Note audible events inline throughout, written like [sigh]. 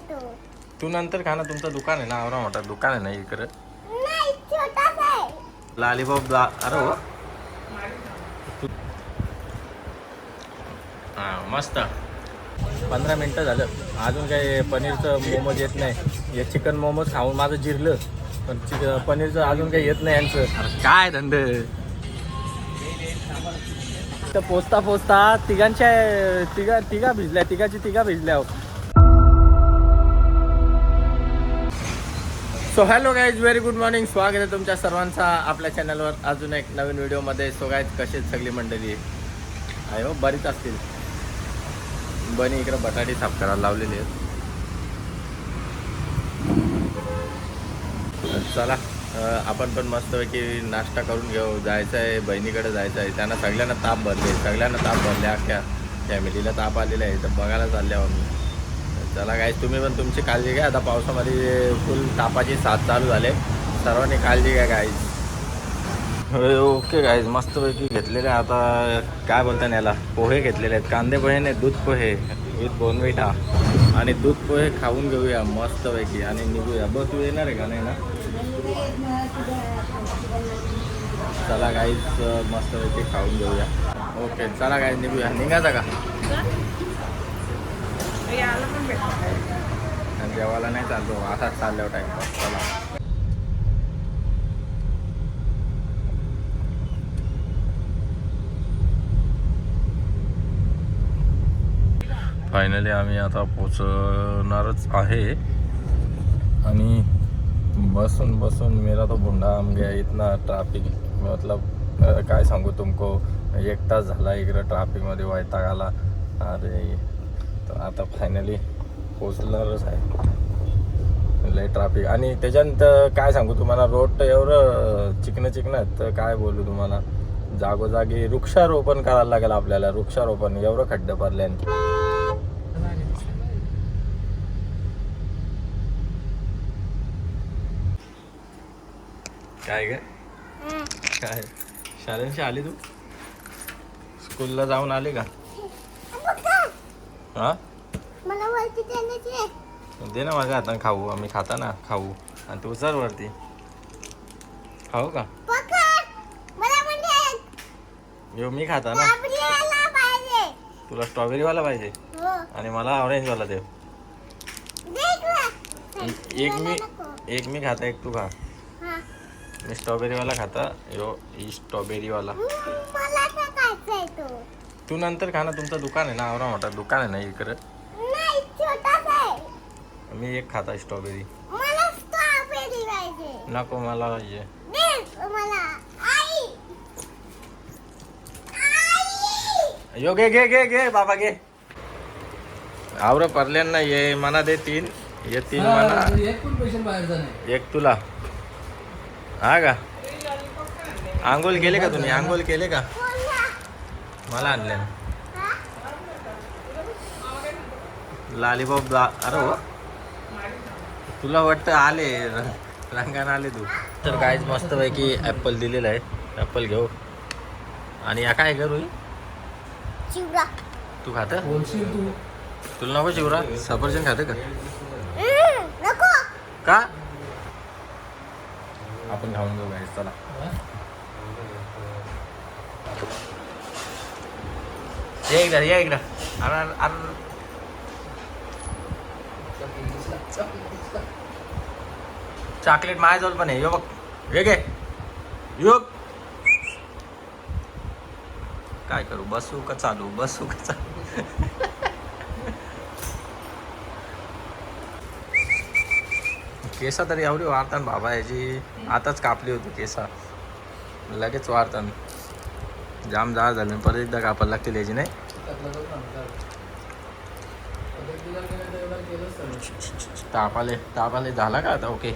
तो. तू नंतर खा ना तुमचं दुकान आहे ना आवरा मोठा दुकान आहे ना इकडे. नाही छोटाच आहे. लालीबाब अरे हो हा मस्त. पंधरा मिनटं झालं. अजून काही पनीरचं मोमोज येत नाही. हे चिकन मोमोज खाऊन माझं जिरलं. पण चिक पनीरचं अजून काही येत नाही यांचं. काय धंद? तर पोचता पोचता तिघांच्या तिघा तिघा भिजल्या तिघाची तिघा भिजल्या so hello guys very good morning स्वागत आहे तुमच्या सर्वांचा आपल्या चॅनलवर अजून एक नवीन व्हिडिओमध्ये सो गायज कशी आहेत सगळी मंडळी? आहे हो बरीच असतील. बनी इकडं बटाटे साफ करायला लावलेली आहेत. चला. आपण पण मस्तपैकी नाश्ता करून घेऊ. जायचं आहे बहिणीकडे जायचं आहे त्यांना सगळ्यांना ताप भरले. सगळ्यांना ताप भरले. अख्ख्या फॅमिलीला ताप आलेला आहे. तर बघायला चालले आम्ही. तर चला गाईज तुम्ही पण तुमची काळजी घ्या. आता पावसामध्ये फुल तापाची साथ चालू झाले. सर्वांनी काळजी घ्या गाईज ओके गाईज मस्तपैकी घेतलेले आता काय बोलता याला? पोहे घेतलेले आहेत. कांदे पोहे नाही दूध पोहे. विथ बोनविटा आणि दूध पोहे खाऊन घेऊया. मस्तपैकी. आणि निघूया. बघ तू येणार आहे का? नाही ना? चला गाईज मस्तपैकी खाऊन घेऊया. ओके चला काय निघूया. निघायचा का? जेवायला नाही चालतो असाच चालल्यावर टाईम चला. फायनली आम्ही आता पोचणारच आहे. आणि बसून बसून मेरा तो भुंडा आम गया इतना ट्रॅफिक मतलब काय सांगू तुमको? एक तास झाला इकडं ट्रॅफिकमध्ये वैताग आला अरे तर आता फायनली पोचणारच आहे. लय ट्रॅफिक आणि त्याच्यानंतर काय सांगू तुम्हाला रोड तर एवढं चिकनं चिकनं आहेत, तर काय बोलू तुम्हाला? जागोजागी वृक्षारोपण करायला लागेल आपल्याला. वृक्षारोपण एवढं खड्डे पडल्याने. काय ग? काय? शाळेशी आली तू? स्कूलला जाऊन आली का? हा? दे ना माझ्या हाताने खाऊ. आम्ही खाता ना खाऊ. आणि तू उचल वरती. खाऊ का? येऊ मी खाता ना. पाहिजे तुला स्ट्रॉबेरीवाला पाहिजे. हो आणि मला ऑरेंजवाला दे. देख ना. एक मी एक मी खाता एक तू खा. मी स्ट्रॉबेरीवाला खाता. यो ही स्ट्रॉबेरीवाला. मला तर खायचंय तो. तू नंतर खा ना तुमचं दुकान आहे ना आवरा मोठा. दुकान आहे ना इकडे. नाही छोटाच आहे. मी एक खाता स्ट्रॉबेरी. मला स्ट्रॉबेरी पाहिजे. नको मला पाहिजे. दे मला. आई. आई. यो घे घे घे घे बाबा घे. आवर परल्यांना ये मना दे तीन. ये तीन मना. नाही एक तुला. हा का? आंघोळ केले का तुम्ही? आंघोळ केले का? मला आणले ना. लालीबाब अरे हो तुला वाटतं आले रंग- रंगाने आले तू. तर काहीच मस्तपैकी ॲपल दिलेलं आहे. ॲपल घेऊ. आणि या काय करू? तू खातं? तुला नको शिवरा सफरचंद खाते का? का? आपण घालून जाऊ गाईस चला. ये इकडं ये इकडं. अरे अरे अरे. चॉकलेट माझ्याजवळ पण आहे. यो बघ. हे घे. यो. काय करू? बसू का चालू? बसू का चालू? केसा तरी एवढी वाढतात बाबा याची आताच कापली होती केसा. लगेच वाढतात. जाम जाळ झाले. परत एकदा कापायला लागतील याची नाही? तापाले तापाले झाला का आता? ओके.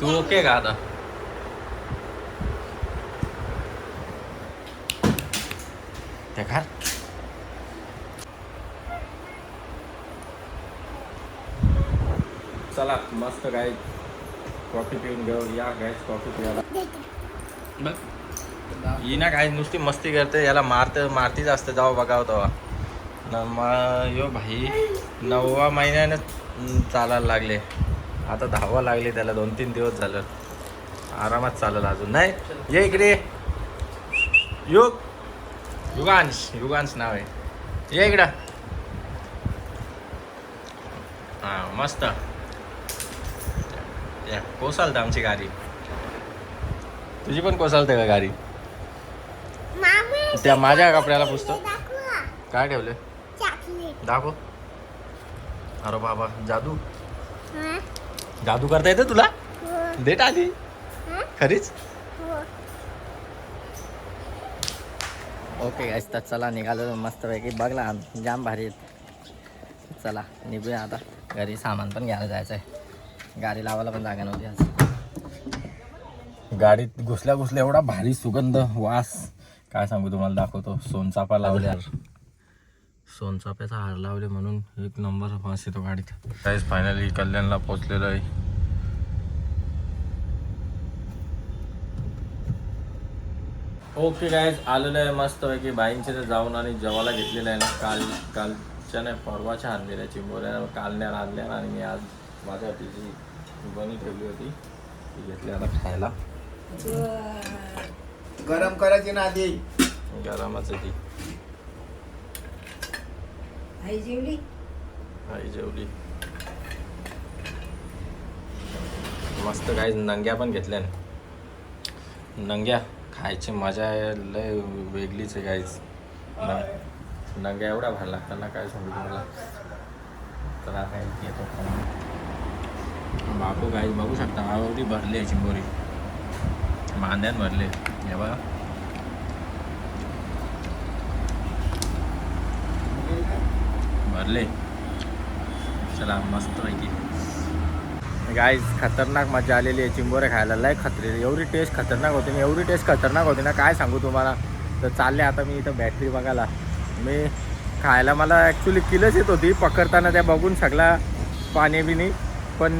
तू ओके का आता? ते चला मस्त काय कॉफी पिऊन घेऊ. या गॅस कॉफी पियाला ही ना काय नुसती मस्ती करते. याला मारत मारतीच असते. जाऊ बघावं तेव्हा. न मग यो भाई. नववा महिन्यानं चालायला लागले. आता दहावा लागले त्याला. दोन तीन दिवस झालं. आरामात चालेल अजून. नाही ये इकडे. युग युगांश. युगांश नाव आहे. ये इकडं. हां मस्त. या कोसलतं आमची गाडी. तुझी पण कोसलते का गाडी? मामी त्या माझ्या कपड्याला पुस्तक दाखवा. काय ठेवले चॉकलेट. दाखव. अरे बाबा जादू. हा? जादू करता येतं तुला? हो. देट आली हा? खरीच? हो. ओके गाईस तर चला निघालो मस्तपैकी. बघला जाम भारी. चला निघूया आता. घरी सामान पण घ्यायला जायचं आहे गाडी लावायला पण जागा नव्हती आज. गाडीत घुसल्या घुसल्या एवढा भारी सुगंध वास. काय सांगू तुम्हाला दाखवतो. सोनचाफा लावले सोनचाफ्याचा हार लावले म्हणून एक नंबर वास येतो गाडीत. काहीच फायनली कल्याणला पोचलेलो आहे. ओके गायज आलेलं आहे मस्तपैकी. बाईंचे तर जाऊन आणि जेवायला घेतलेलं आहे ना. काल कालच्या नाही परवाच्या आणलेल्या चिंबोऱ्या. कालण्या आणल्या आणि मी आज माझ्यासाठी जी बनी ठेवली होती. ती घेतली आता खायला. गरम करायची ना आधी. गरमच आहे ती. आई जेवली? आई जेवली. मस्त काही नंग्या पण घेतल्या ना. नंग्या खायची मजा आहे लय वेगळीच आहे काहीच नंग्या एवढ्या भारी लागतात ना काय सांगू तुम्हाला. तर आता खाऊन. बापू काय बघू शकता आवडी भरली आहे चिंबोरी. मांद्यात भरले. हे बघा. भरले. चला मस्त पैकी. गाईज खतरनाक मजा आलेली आहे चिंबोरे खायला. लय खतरे एवढी टेस्ट खतरनाक होती. ना एवढी टेस्ट खतरनाक होती ना काय सांगू तुम्हाला? तर चालले आता मी इथं बॅटरी बघायला. मी खायला मला ॲक्च्युली किलच येत होती. पकडताना त्या बघून सगळा पाणी बिनी पण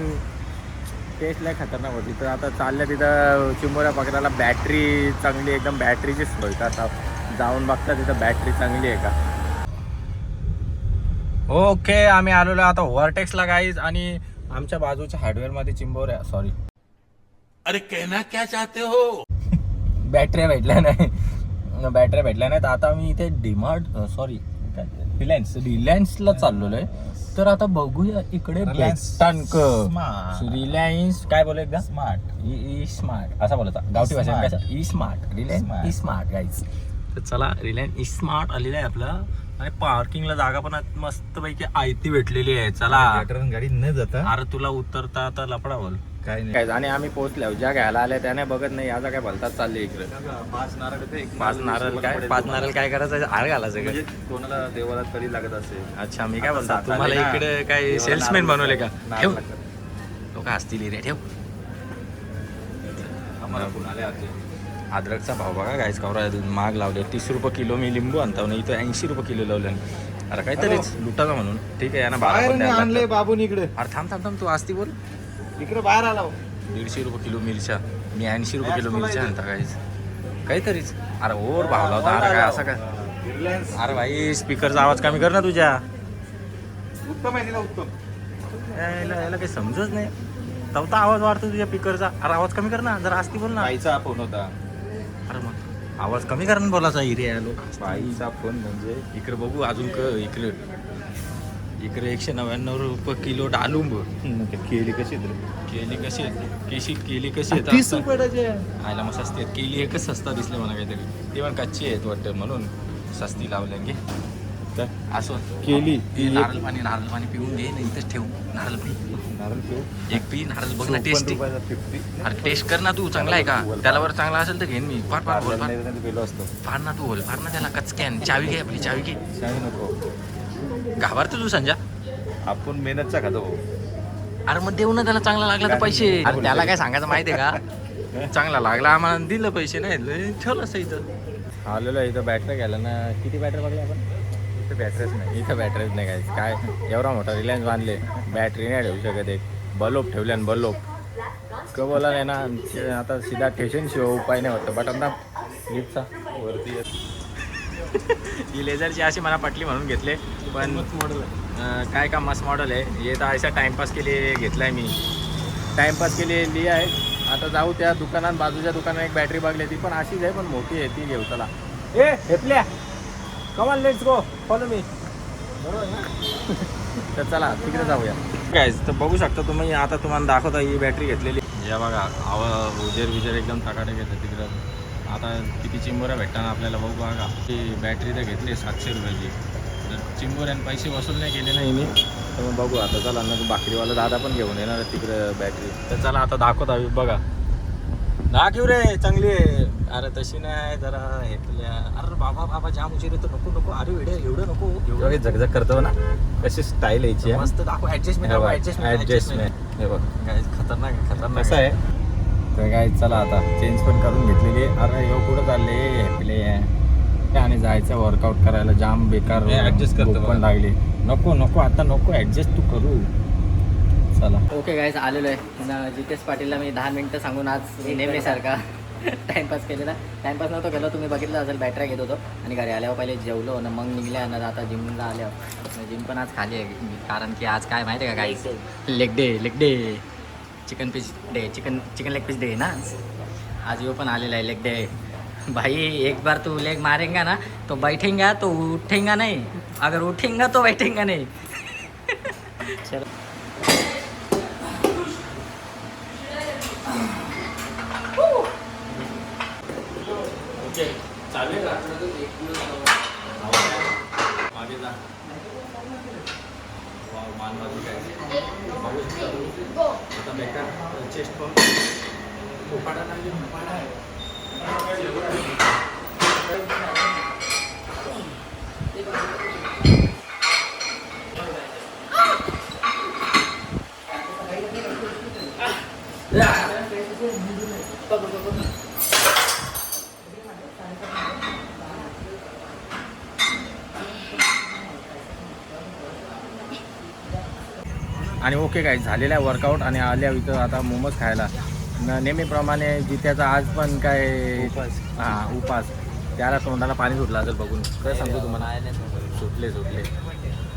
टेस्ट लय खतरनाक होती. तर आता चालल्या तिथं चिंबोऱ्या पकडायला बॅटरी चांगली एकदम बॅटरीची सोय. का आता जाऊन बघता तिथं बॅटरी चांगली आहे का? ओके आम्ही आलेलो आता ओव्हरटेक्सला गाईज आणि आमच्या बाजूच्या हार्डवेअरमध्ये चिंबोऱ्या सॉरी अरे कहना क्या चाहते हो? [laughs] बॅटऱ्या भेटल्या नाही. बॅटऱ्या भेटल्या नाहीत. आता मी इथे डिमार्ट सॉरी रिलायन्स रिलायन्सला चाललेलो आहे. तर आता बघूया इकडे भेटतांक रिलायन्स काय बोल एकदा? स्मार्ट ई स्मार्ट असा बोलता गावठी भाषा कसं e smart Reliance e smart guys तर चला रिलायन्स ई स्मार्ट आलेलं आहे आपलं. आणि पार्किंगला जागा पण मस्तपैकी आयती भेटलेली आहे. चला. गाडी न जाता. अरे तुला उतरता आता लपडा बोल काय नाही. आणि आम्ही पोहोचलो ज्या घ्यायला आल्या त्याने बघत नाही याचा काय भलतात चालले इकडे. पाच नारळ ते एक पाच नारळ काय? पाच नारळ काय करायचं? हार घालायचं म्हणजे का कोणाला देवाला तरी लागत असेल. अच्छा मी काय बोलतो? आता तुम्हाला इकडे काय सेल्समॅन बनवले का? ठेव. लोक असतील रे ठेव. आम्हाला कुणाला आले अद्रकचा भाव बघा गायच कवरा माग लावले तीस रुपये किलो मी लिंबू आणतो ना इथं ऐंशी रुपये किलो लावले अरे काहीतरीच लुटाचा म्हणून. ठीक आहे यांना बारा आणले. बाबून इकडे. अरे थांब थांब थांब तू असती बोल. इकडे बाहेर आला हो. दीडशे रुपये किलो मिरच्या. मी ऐंशी रुपये किलो मिरच्या आणता काहीच. काहीतरीच. अरे ओर भाव लावता. अरे काय असं काय? रिलायन्स अरे भाई स्पीकरचा आवाज कमी कर ना तुझ्या. उत्तम आहे तिला उत्तम. याला याला काही समजत नाही. तवता आवाज वाढतो तुझ्या स्पीकरचा अरे आवाज कमी कर ना. जरा असती बोल ना. बाईचा फोन होता. अरे मग आवाज कमी कर ना बोलायचा एरिया लोक. बाईचा फोन म्हणजे इकडे बघू अजून क इकडे. इकडे एकशे नव्याण्णव रुपये किलो डाळुंब केली कशी? केली कशी? केशी केली कशी आयला मग सस्ती आहेत. केली एकच सस्ता दिसले मला काहीतरी. ते पण कच्ची आहेत वाटतं म्हणून. सस्ती लावल्या गे तर असो. केली. नारळ पाणी नारळ पाणी पिऊन घे ना इथंच ठेव. नारळ पी. नारळ ठेव एक पी नारळ बघ ना टेस्टी अरे टेस्ट कर ना तू. चांगला आहे का? त्याला वर चांगला असेल तर घेईन मी. फार फार बोल फार. असतो. फार ना तू बोल. फार ना त्याला कचक्यान. चावी घे आपली चावी घे. सांग नको. घाबरतो तू संजा? आपण मेहनतचा खातो अरे मग देऊ ना त्याला चांगला लागला तर पैसे. अरे त्याला काय सांगायचं माहिती आहे का? [laughs] चांगला लागला आम्हाला दिलं पैसे नाही ठेवलं असं इथं. आलेलो इथं बॅटरी घ्यायला ना. किती बॅटरी बघले आपण? इथं बॅटरीच नाही इथं बॅटरीच नाही काय काय? एवढा मोठा रिलायन्स बांधले. बॅटरी नाही ठेवू शकत एक. बलोप ठेवले आणि बलोप. क बोला नाही ना आता सीधा स्टेशन शिवाय उपाय नाही वाटतं. बट आता लिफ्टचा वरती येत. [laughs] [laughs] ही लेझरची अशी मला पटली म्हणून घेतले. पण मॉडेल काय का मस्त मॉडेल आहे. हे तर असा टाइमपास केली घेतला आहे मी टाइमपास केली लिए आहे. आता जाऊ त्या दुकानात बाजूच्या दुकानात एक बॅटरी बघली ती पण अशीच आहे पण मोठी आहे ती घेऊ चला. ए हेपल्या. कमाल लेट्स गो फॉलो मी बरोबर ना? [laughs] तर चला तिकडे जाऊया. काय तर बघू शकता तुम्ही आता तुम्हाला दाखवता ही बॅटरी घेतलेली. या बघा आवा उजेर विजेर एकदम टकाटे घेतलं तिकडं. आता किती चिंबोऱ्या भेटताना आपल्याला बघू बघा. ती बॅटरी तर घेतली सातशे रुपयाची. तर चिंबोऱ्याने पैसे वसूल नाही केले नाही मी तर मग बघू आता चला ना भाकरीवाला दादा पण घेऊन येणार तिकडं बॅटरी तर चला आता दाखवता बघा. दाखव रे चांगली आहे. अरे तशी नाही जरा हेतल्या अरे बाबा बाबा जाम उशीर येतो. नको नको. अरे वेडे एवढं नको. एवढं झगझग करतो ना. कशी स्टाईल यायची. मस्त दाखव ऍडजस्टमेंट ऍडजस्टमेंट. हे बघ. खतरनाक खतरनाक कसं आहे? तर काय चला आता चेंज पण करून घेतलेली. अरे हो कुठं चालले? हॅपले आणि जायचं वर्कआउट करायला जाम बेकार करतो पण. लागली. नको नको आता नको ऍडजस्ट तू करू. चला. ओके गाईज आलेलो आहे. न जितेश पाटीलला मी दहा मिनटं सांगून आज नेहमीसारखा [laughs] टाइमपास केलेला. टाइमपास नव्हतो गेलो तुम्ही बघितलं असेल बॅटऱ्या घेत होतो. आणि घरी आल्यावर पहिले जेवलो ना मग निघल्या ना आता जिमला आल्यावर. जिम पण आज खाली आहे कारण की आज काय माहिती आहे का guys leg day leg day chicken piece day chicken chicken leg piece day ना? आज वो यो पण आलेला आहे लेग डे. भाई एक बार तू लेग मारेगा ना तो बैठेगा तो उठेगा नहीं. अगर उठेगा तो बैठेगा नहीं. चलो. चालेल मागे जा वाव, मान बाजू काय बघू शकता तुम्ही. आता बेकार चेस्ट आणि ओके काय झालेला आहे वर्कआउट आणि आल्या इथं आता मोमोज खायला. न नेहमीप्रमाणे जित्याचा आज पण काय हां उपास. त्याला तोंडाला पाणी सुटलं असेल बघून. काय सांगतो तुम्हाला. सुटले सुटले.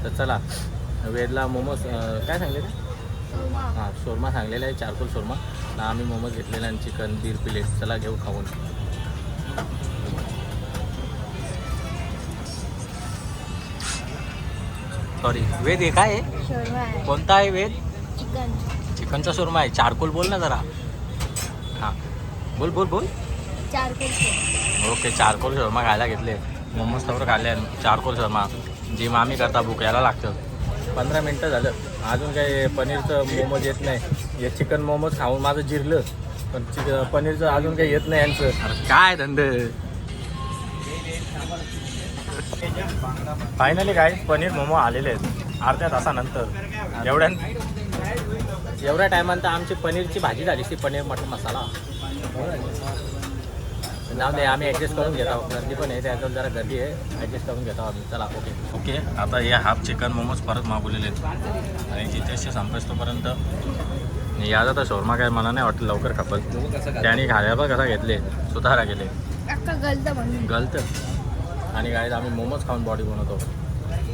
तर चला वेदला मोमोज काय सांगले ते हां शोरमा सांगलेला आहे चारकोल शोरमा ना आम्ही मोमोज घेतलेला आणि चिकन दीड प्लेट. चला घेऊ खाऊन. सॉरी वेद हे काय आहे? शोरमा आहे. कोणता आहे वेद? चिकन. चिकनचा शोरमा आहे. चारकोल बोल ना जरा. हां. बोल बोल बोल. चार कुर्ते ओके चारकोल शोरमा खायला घेतले. मोमोज तर खाल्ले चारकोल शोरमा. जी मामी करता भूक यायला लागतं. पंधरा मिनटं झालं. अजून काही पनीरचं मोमोज येत नाही. हे चिकन मोमोज खाऊन माझं जिरलं. पण चिक पनीरचं अजून काही येत नाही यांचं. काय धंद? फायनली काय पनीर मोमो आलेले आहेत. अर्ध्या तासानंतर. एवढ्या एवढ्या टायमानंतर आमची पनीरची भाजी झाली ती पनीर मटन मसाला. जाऊ दे आम्ही ॲडजस्ट करून घेत आहोत. गर्दी पण आहे त्याच्यात जरा गर्दी आहे. ॲडजस्ट करून घेतो आम्ही. चला ओके ओके आता हे हाफ चिकन मोमोज परत मागवलेले आहेत. आणि जिथेशी संपेस तोपर्यंत याचा तर शोरमा काय मला नाही वाटलं लवकर खपल त्याने पण कसा घेतले. सुधारा केले. अख्खा गलत गलत. आणि काय आम्ही मोमोज खाऊन बॉडी बनवतो.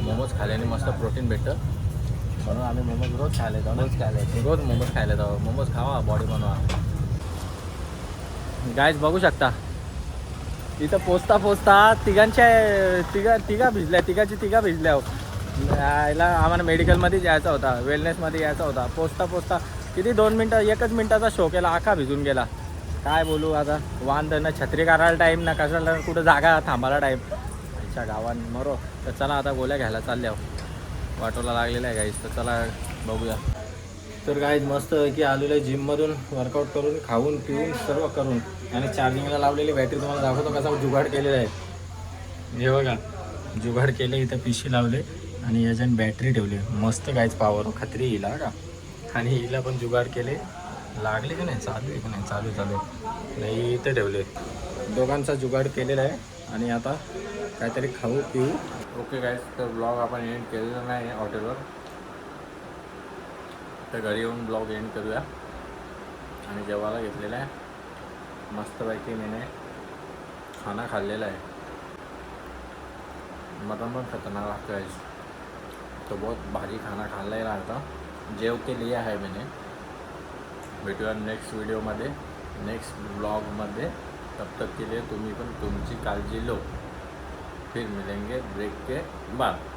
मोमोज खाल्याने मस्त प्रोटीन भेटतं. म्हणून आम्ही मोमोज रोज खायला जाऊ रोज खायला रोज मोमोज खायला जाऊ मोमोज खावा बॉडी बनवा. गायज बघू शकता. इथं पोचता पोचता तिघांच्या तिघा तिघा भिजल्या तिघाची तिघा भिजल्या हो. यायला आम्हाला मेडिकलमध्ये जायचा होता. वेलनेसमध्ये यायचा होता. पोचता पोचता किती दोन मिनटं एकच मिनटाचा शो केला आखा भिजून गेला. काय बोलू आता? वांद ना छत्री काढायला टाईम ना कशाला कुठं जागा थांबायला टाईम आमच्या गावात मरो. तर चला आता गोल्या घ्यायला चालल्या वाटोला लागलेला आहे गाईज तर चला बघूया. तर गाईज मस्त की आलेलं आहे जिममधून वर्कआउट करून खाऊन पिऊन सर्व करून. आणि चार्जिंगला लावलेली बॅटरी तुम्हाला दाखवतो कसा जुगाड केलेला आहे. हे बघा. जुगाड केले इथं पिशी लावले आणि याच्याने बॅटरी ठेवली. मस्त गाईज पावर खत्री हिला का? आणि हिला पण जुगाड केले. लागले की नाही? चालू आहे की नाही? चालू चालू नाही इथे ठेवले. दोघांचा जुगाड केलेला आहे. आणि आता काहीतरी खाऊ पिऊ. ओके काय तर ब्लॉग आपण एंड केलेला नाही हॉटेलवर तर घरी येऊन ब्लॉग एंड करूया. आणि जेवायला घेतलेला आहे. मस्तपैकी मीने खाना खाल्लेला आहे. मटन पण खतरनाक लागतो आहे तो बहुत भारी खाना खाल्ला आता. जेव के लिए आहे मीने. भेटूया नेक्स्ट व्हिडिओमध्ये नेक्स्ट ब्लॉगमध्ये तब तक के लिए तुम्ही पण तुमची काळजी लो. फिर मिलेंगे ब्रेक के बाद।